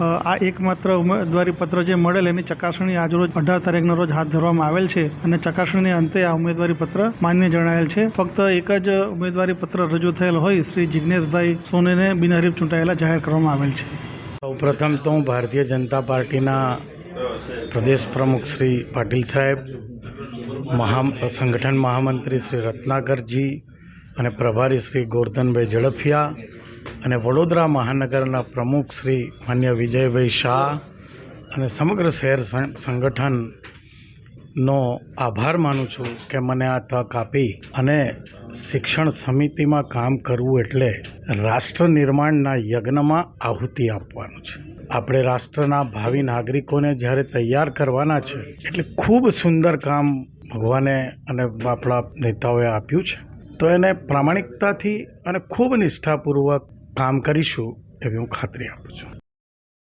આ એકમાત્ર ઉમેદવારી પત્ર જે મળેલ એની ચકાસણી આજરોજ અઢાર તારીખનો રોજ હાથ ધરવામાં આવેલ છે અને ચકાસણીને અંતે આ ઉમેદવારી પત્ર માન્ય જણાયેલ છે. ફક્ત એક જ ઉમેદવારી પત્ર રજૂ થયેલ હોય શ્રી જિજ્ઞેશભાઈ સોનીને બિનહરીફ ચૂંટાયેલા જાહેર કરવામાં આવેલ છે. સૌપ્રથમ તો હું ભારતીય જનતા પાર્ટીના પ્રદેશ પ્રમુખ શ્રી પાટીલ સાહેબ, મહા સંગઠન મહામંત્રી શ્રી રત્નાકરજી અને પ્રભારી શ્રી ગોરધનભાઈ ઝડફિયા અને વડોદરા મહાનગરના પ્રમુખ શ્રી માન્ય વિજયભાઈ શાહ અને સમગ્ર શહેર સંગઠનનો આભાર માનું છું કે મને આ તક આપી અને શિક્ષણ સમિતિમાં કામ કરવું એટલે રાષ્ટ્ર નિર્માણના યજ્ઞમાં આહુતિ આપવાનું છે. આપણે રાષ્ટ્રના ભાવિ નાગરિકોને જ્યારે તૈયાર કરવાના છે, એટલે ખૂબ સુંદર કામ ભગવાને અને આપણા નેતાઓએ આપ્યું છે. તો એને પ્રામાણિકતાથી અને ખૂબ નિષ્ઠાપૂર્વક કામ કરીશું એવી હું ખાતરી આપું છું.